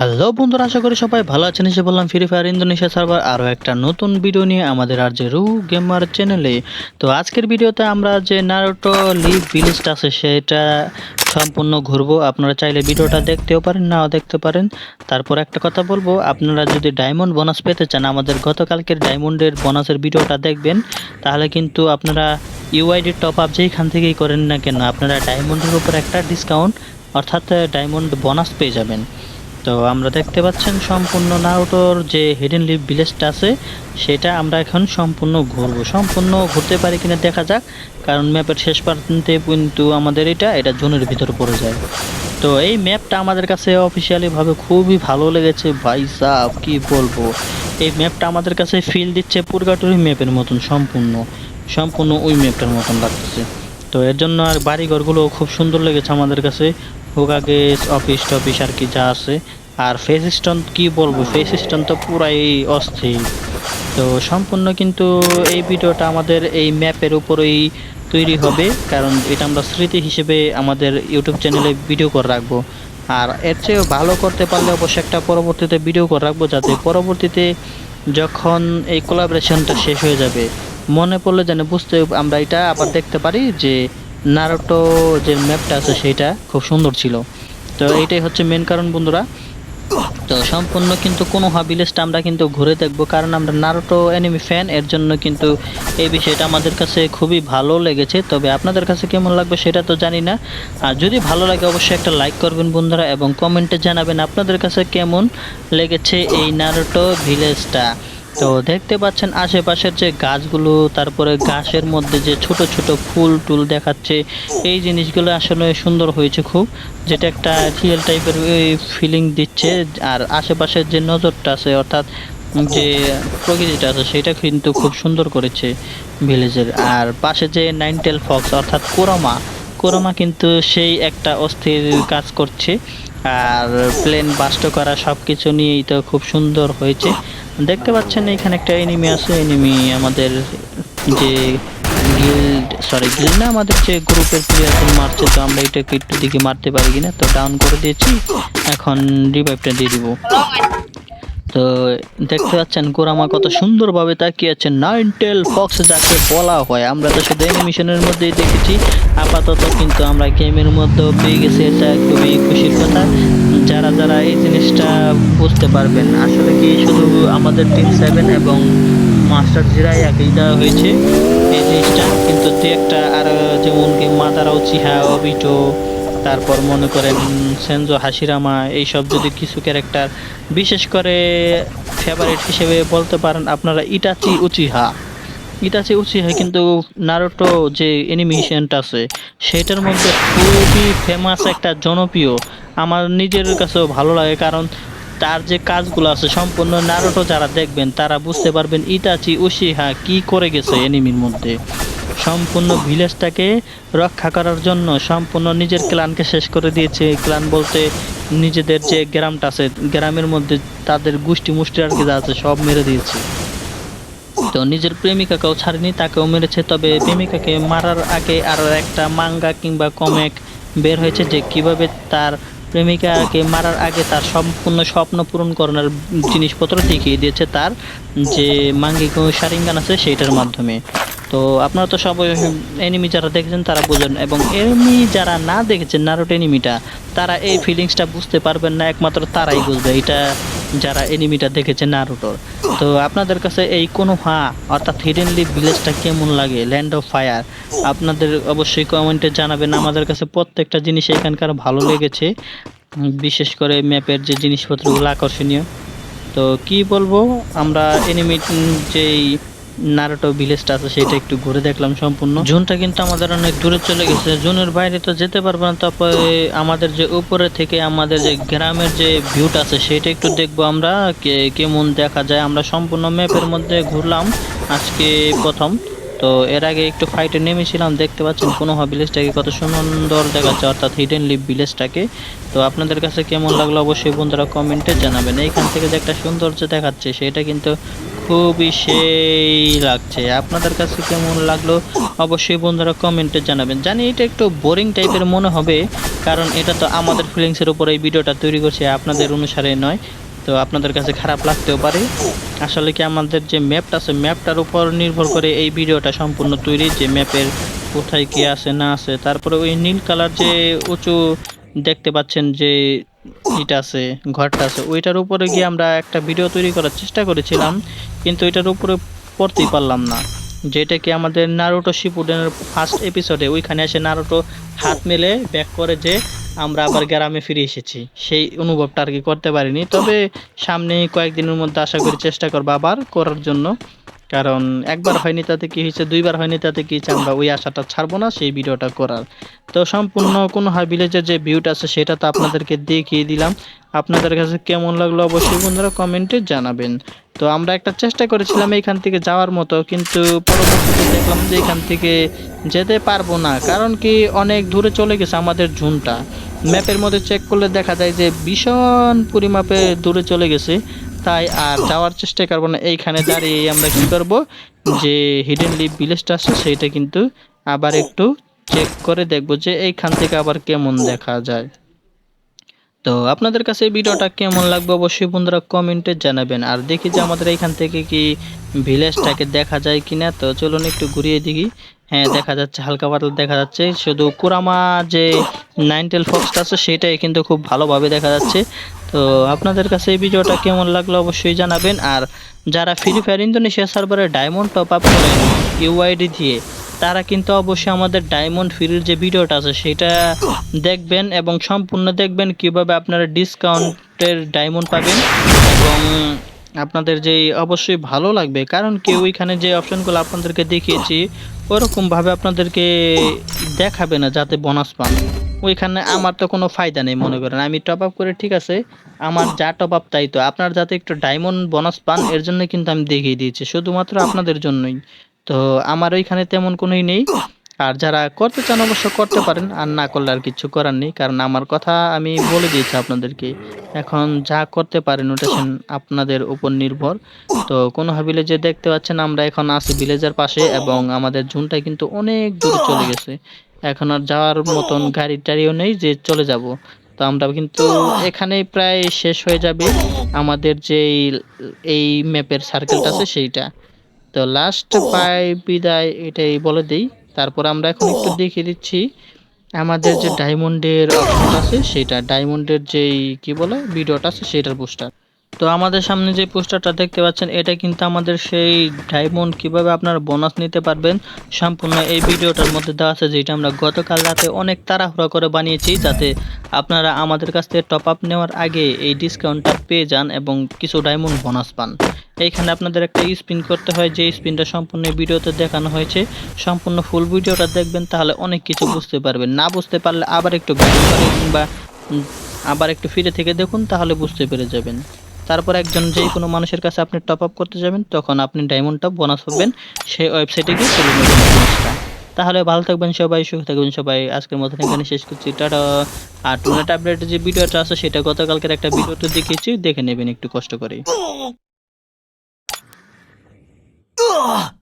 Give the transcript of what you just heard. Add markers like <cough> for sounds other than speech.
Hello বন্ধুরা, আশা করি সবাই ভালো আছেন। এসে বললাম ফ্রি ফায়ার ইন্দোনেশিয়া সার্ভার আরও একটা নতুন ভিডিও নিয়ে আমাদের আর যে রু গেমার চ্যানেলে তো আজকের ভিডিওতে আমরা যে নারুটো লিভ ভিলেজটা আছে, সেটা সম্পূর্ণ ঘুরবো। আপনারা চাইলে ভিডিওটা দেখতেও পারেন, নাও দেখতে পারেন। তারপর একটা কথা বলব, আপনারা যদি ডায়মন্ড বোনাস পেতে চান, আমাদের গতকালকের ডায়মন্ডের বোনাসের ভিডিওটা দেখবেন, তাহলে কিন্তু আপনারা ইউআইডি টপ আপ যেইখান থেকেই করেন না কেন, আপনারা ডায়মন্ডের উপর একটা ডিসকাউন্ট অর্থাৎ ডায়মন্ড বোনাস পেয়ে যাবেন। তো আমরা দেখতে পাচ্ছেন সম্পূর্ণ নারুটোর যে হিডেন লিভ ভিলেজটা আছে, সেটা আমরা এখন সম্পূর্ণ ঘুরবো। সম্পূর্ণ ঘুরতে পারি কিনা দেখা যাক, কারণ ম্যাপের শেষ প্রান্তে কিন্তু আমাদের এটা এটা জোনের ভিতরে পড়ে যায়। তো এই ম্যাপটা আমাদের কাছে অফিসিয়ালি ভাবে খুবই ভালো লেগেছে। ভাই সাহ কি বলব? এই ম্যাপটা আমাদের কাছে ফিল দিচ্ছে পুরগাটুরি ম্যাপের মতন, সম্পূর্ণ। সম্পূর্ণ ওই ম্যাপটার মতন লাগতেছে। তো এর জন্য আর বাড়িঘরগুলো খুব সুন্দর লেগেছে আমাদের কাছে। হোকাগে অফিস টফিস আর কি যা আছে। আর ফেস স্টোন কি বলব? ফেস স্টোন তো পুরাই অস্থির। তো সম্পূর্ণ কিন্তু এই ভিডিওটা আমাদের এই ম্যাপের উপরেই তৈরি হবে, কারণ এটা আমরা স্মৃতি হিসেবে আমাদের ইউটিউব চ্যানেলে ভিডিও করে রাখব। আর এর চেয়েও ভালো করতে পারলে অবশ্যই একটা পরবর্তীতে ভিডিও করে রাখব, যাতে পরবর্তীতে যখন এই কোলাবরেশনটা শেষ হয়ে যাবে, মনে পড়লে যেন বুঝতে আমরা এটা আবার দেখতে পারি যে নারুটো যে ম্যাপটা আছে, সেটা খুব সুন্দর ছিল। তো এইটাই হচ্ছে মেন কারণ বন্ধুরা। তো সম্পূর্ণ কিন্তু কোনো ভিলেজটা আমরা কিন্তু ঘুরে দেখব, কারণ আমরা নারোটো এনিমি ফ্যান এর জন্য কিন্তু এই বিষয়টা আমাদের কাছে খুবই ভালো লেগেছে। তবে আপনাদের কাছে কেমন লাগবে সেটা তো জানি না। আর যদি ভালো লাগে অবশ্যই একটা লাইক করবেন বন্ধুরা, এবং কমেন্টে জানাবেন আপনাদের কাছে কেমন লেগেছে এই নারোটো ভিলেজটা তো দেখতে পাচ্ছেন আশেপাশের যে গাছগুলো, তারপরে গাছের মধ্যে যে ছোট ছোট ফুল টুল দেখাচ্ছে, এই জিনিসগুলো আসলে সুন্দর হয়েছে খুব, যেটা একটা রিয়েল টাইপের ফিলিং দিচ্ছে, আর আশেপাশের যে নজরটা আছে, অর্থাৎ যে প্রকৃতিটা আছে, সেটা কিন্তু খুব সুন্দর করেছে ভিলেজের আর পাশে যে নাইনটেল ফক্স, অর্থাৎ কোরমা কোরমা কিন্তু সেই একটা অস্থির কাজ করছে, আর প্লেন বাস্ট করা সব কিছু নিয়েই তো খুব সুন্দর হয়েছে। দেখতে পাচ্ছেন এখানে একটা এনিমি আছে এনিমি আমাদের যে গিল্ড সরি গিল্ড না, আমাদের যে গ্রুপের প্লেয়ার মারছে, তো আমরা এটাকে একটু দিকে মারতে পারি কিনা। তো ডাউন করে দিয়েছি, এখন রিভাইভটা দিয়ে দিব। তো দেখতে পাচ্ছেন গোরামা কত সুন্দরভাবে তাকিয়ে আছে। নাইনটেল ফক্স যাকে বলা হয়, আমরা তো শুধু অ্যানিমেশনের মধ্যেই দেখেছি। আপাতত কিন্তু আমরা গেমের মধ্যেও পেয়ে গেছি, এটা খুবই খুশির কথা। যারা যারা এই জিনিসটা বুঝতে পারবেন, আসলে কি শুধু আমাদের টিম সেভেন এবং মাস্টার জিরাই একই দেওয়া হয়েছে? এই জিনিসটা কিন্তু দু একটা আর যেমন কি মাদারাও চিহা অবিটো তারপর মনে করেন সেনজো হাসিরামা এইসব যদি কিছু ক্যারেক্টার বিশেষ করে ফেভারিট হিসেবে বলতে পারেন, আপনারা ইটাচি উচিহা ইটাচি উচিহা কিন্তু নারুটো যে অ্যানিমেশনটা আছে, সেটার মধ্যে খুবই ফেমাস একটা জনপ্রিয়। আমার নিজের কাছেও ভালো লাগে কারণ তার যে কাজগুলো আছে সম্পূর্ণ নারুটো যারা দেখবেন, তারা বুঝতে পারবেন ইটাচি উচিহা কি করে গেছে এনিমির মধ্যে। সম্পূর্ণ ভিলেজটাকে রক্ষা করার জন্য সম্পূর্ণ নিজের ক্লানকে শেষ করে দিয়েছে। ক্লান বলতে নিজেদের যে গ্রামটা আছে, গ্রামের মধ্যে তাদের গোষ্ঠী মুষ্টি আর কি যা আছে সব মেরে দিয়েছে। তো নিজের প্রেমিকাকেও ছাড়েনি, তাকেও মেরেছে। তবে প্রেমিকাকে মারার আগে আরও একটা মাঙ্গা কিংবা কমেক বের হয়েছে যে কীভাবে তার প্রেমিকাকে মারার আগে তার সম্পূর্ণ স্বপ্ন পূরণ করার জিনিসপত্র দেখিয়ে দিয়েছে তার যে মাঙ্গিক সারিঙ্গান আছে সেইটার মাধ্যমে। তো আপনারা তো সবাই এনিমি যারা দেখেছেন তারা বুঝেন এবং এনিমি যারা না দেখেছেন নারুটো এনিমিটা তারা এই ফিলিংসটা বুঝতে পারবেন না, একমাত্র তারাই বুঝবে। এটা যারা এনিমিটা দেখেছে নারুটোর তো আপনাদের কাছে এই কোনো হা অর্থাৎ হিডেনলি ভিলেজটা কেমন লাগে? ল্যান্ড অফ ফায়ার আপনাদের অবশ্যই কমেন্টে জানাবেন। আমাদের কাছে প্রত্যেকটা জিনিস এখানকার ভালো লেগেছে। বিশেষ করে ম্যাপের যে জিনিসপত্রগুলো আকর্ষণীয়। তো কি বলব, আমরা এনিমিট যেই নারুটো ভিলেজটা আছে, সেটা একটু ঘুরে দেখলাম সম্পূর্ণ। জোনটা কিন্তু আমাদের অনেক দূরে চলে গেছে। জোনের বাইরে তো যেতে পারব না, তারপরে আমাদের যে উপরে থেকে আমাদের যে গ্রামের যে ভিউটা আছে, সেটা একটু দেখব আমরা কেমন দেখা যায়। আমরা সম্পূর্ণ ম্যাপের মধ্যে ঘুরলাম আজকে প্রথম। তো এর আগে একটু ফাইটে নেমেছিলাম, দেখতে পাচ্ছেন কোনো ভিলেজটাকে কত সুন্দর দেখাচ্ছে, অর্থাৎ হিডেন লিভ ভিলেজটাকে। তো আপনাদের কাছে কেমন লাগল অবশ্যই বন্ধুরা কমেন্টে জানাবেন। এইখান থেকে যে একটা সৌন্দর্য দেখাচ্ছে, সেটা কিন্তু খুবই সেই লাগছে। আপনাদের কাছে কেমন লাগল? অবশ্যই বন্ধুরা কমেন্টে জানাবেন। জানি এটা একটু বোরিং টাইপের মনে হবে, কারণ এটা তো আমাদের ফিলিংসের উপর এই ভিডিওটা তৈরি করছে, আপনাদের অনুসারে নয়। তো আপনাদের কাছে খারাপ লাগতেও পারে। আসলে কি আমাদের যে ম্যাপটা আছে ম্যাপটার উপর নির্ভর করে এই ভিডিওটা সম্পূর্ণ তৈরি, যে ম্যাপের কোথায় কি আছে, না আছে। তারপরে ওই নীল কালার যে উঁচু দেখতে পাচ্ছেন যে এটা আছে, ঘরটা আছে, ওইটার উপরে গিয়ে আমরা একটা ভিডিও তৈরি করার চেষ্টা করেছিলাম। কিন্তু এটার উপরে পড়তেই পারলাম না। যেটা কি আমাদের নারুটো শিপুডেনের ফার্স্ট এপিসোডে ওইখানে এসে নারুটো হাত মেলে ব্যাক করে যে আমরা আবার গ্রামে ফিরে এসেছি। সেই অনুভবটা আর কি করতে পারিনি। তবে সামনে কয়েকদিনের মধ্যে আশা করি চেষ্টা করব আবার করার জন্য। কারণ একবার হয়নি তাতে কি হয়েছে দুইবার হয়নি তাতে কি হয়েছে আমরা ওই আশাটা ছাড়বো না সেই ভিডিওটা করার। তো সম্পূর্ণ কোনো হাই ভিলেজের যে ভিউটা আছে সেটা তো আপনাদেরকে দেখিয়ে দিলাম। আপনাদের কাছে কেমন লাগল অবশ্যই বন্ধুরা কমেন্টে জানাবেন। তো আমরা একটা চেষ্টা করেছিলাম এইখান থেকে যাওয়ার মতো, কিন্তু পরবর্তীতে দেখলাম যে এখান থেকে যেতে পারব না, কারণ কি অনেক দূরে চলে গেছে আমাদের ঝুনটা ম্যাপের মধ্যে চেক করলে দেখা যায় যে ভীষণ পরিমাপে দূরে চলে গেছে। তাই আর যাওয়ার চেষ্টা করব না, এইখানে দাঁড়িয়ে আমরা কি করব যে হিডেন লিভ ভিলেজটা আছে সেইটা কিন্তু আবার একটু চেক করে দেখব যে এইখান থেকে আবার কেমন দেখা যায়। তো আপনাদের কাছে ভিডিওটা কেমন লাগবে অবশ্যই বন্ধুরা কমেন্টে জানাবেন। আর দেখি যে আমাদের এইখান থেকে কি ভিলেজটাকে দেখা যায় কিনা। তো চলুন একটু ঘুরিয়ে দেখি। হ্যাঁ দেখা যাচ্ছে, হালকা পাতলা দেখা যাচ্ছে। শুধু কুরামা যে নাইনটেল ফক্সটা আছে, সেটাই কিন্তু খুব ভালোভাবে দেখা যাচ্ছে। তো আপনাদের কাছে এই ভিডিওটা কেমন লাগল অবশ্যই জানাবেন। আর যারা ফ্রি ফায়ার ইন্দোনেশিয়া সার্ভারে ডায়মন্ড টপ আপ করেন ইউআইডি দিয়ে তারা কিন্তু অবশ্যই আমাদের ডায়মন্ড ফ্রির যে ভিডিওটা আছে, সেটা দেখবেন এবং সম্পূর্ণ দেখবেন কীভাবে আপনারা ডিসকাউন্টের ডায়মন্ড পাবেন এবং আপনাদের যে অবশ্যই ভালো লাগবে। কারণ কি, ওইখানে যে অপশনগুলো আপনাদেরকে দেখিয়েছি, ওরকমভাবে আপনাদেরকে দেখাবে না যাতে বোনাস পান। ওইখানে আমার তো কোনো ফায়দা নেই, মনে করেন। আমি টপ আপ করে, ঠিক আছে, আমার যা টপ আপ তাই তো। আপনার যাতে একটু ডায়মন্ড বোনাস পান, এর জন্য কিন্তু আমি দেখিয়ে দিয়েছি। শুধুমাত্র আপনাদের জন্যই। তো আমার ওইখানে তেমন কোনোই নেই। আর যারা করতে চান অবশ্য করতে পারেন, আর না করলে আর কিছু করার নেই। কারণ আমার কথা আমি বলে দিয়েছি আপনাদেরকে। এখন যা করতে পারেন, ওটা আপনাদের উপর নির্ভর। তো কোনো ভিলেজে দেখতে পাচ্ছেন, আমরা এখন আছি ভিলেজের পাশে এবং আমাদের জুনটা কিন্তু অনেক দূরে চলে গেছে। এখন আর যাওয়ার মতন গাড়ি টাড়িও নেই যে চলে যাব। তো আমরা কিন্তু এখানেই প্রায় শেষ হয়ে যাবে। আমাদের যে এই ম্যাপের সার্কেলটা আছে সেইটা। তো লাস্ট পাই বিদায় এটাই বলে দিই। তারপর আমরা এখন একটু দেখিয়ে দিচ্ছি আমাদের যে ডায়মন্ডের অপশন আছে সেটা ডায়মন্ডের যেই কি বলে ভিডিওটা আছে সেটার পোস্টার তো আমাদের সামনে যে পোস্টারটা দেখতে পাচ্ছেন, এটা কিন্তু আমাদের সেই ডায়মন্ড কীভাবে আপনারা বোনাস নিতে পারবেন, সম্পূর্ণ এই ভিডিওটার মধ্যে দেওয়া আছে, যেটা আমরা গতকাল রাতে অনেক তাড়াহুড়া করে বানিয়েছি, যাতে আপনারা আমাদের কাছ থেকে টপ আপ নেওয়ার আগে এই ডিসকাউন্টটা পেয়ে যান এবং কিছু ডায়মন্ড বোনাস পান। এইখানে আপনাদের একটা স্পিন করতে হয়, যে স্পিনটা সম্পূর্ণ ভিডিওতে দেখানো হয়েছে। সম্পূর্ণ ফুল ভিডিওটা দেখবেন, তাহলে অনেক কিছু বুঝতে পারবেন। না বুঝতে পারলে আবার একটু ব্যাক করে কিংবা আবার একটু ফিরে থেকে দেখুন, তাহলে বুঝতে পেরে যাবেন। তারপর একজন যেই কোনো মানুষের কাছে আপনি টপ আপ করতে যাবেন তখন আপনি ডায়মন্ডটা বোনাস পাবেন। সেই ওয়েবসাইটে গিয়ে চলে নেবেন বোনাসটা তাহলে ভালো থাকবেন সবাই সুখ থাকবেন সবাই। আজকের মতন এখানে শেষ করছি। টাটা। আর টুনেট আপডেটের যে ভিডিওটা আছে সেটা গতকালকের একটা ভিডিওতে দেখিয়েছি। দেখে নেবেন একটু কষ্ট করে <laughs> Ugh!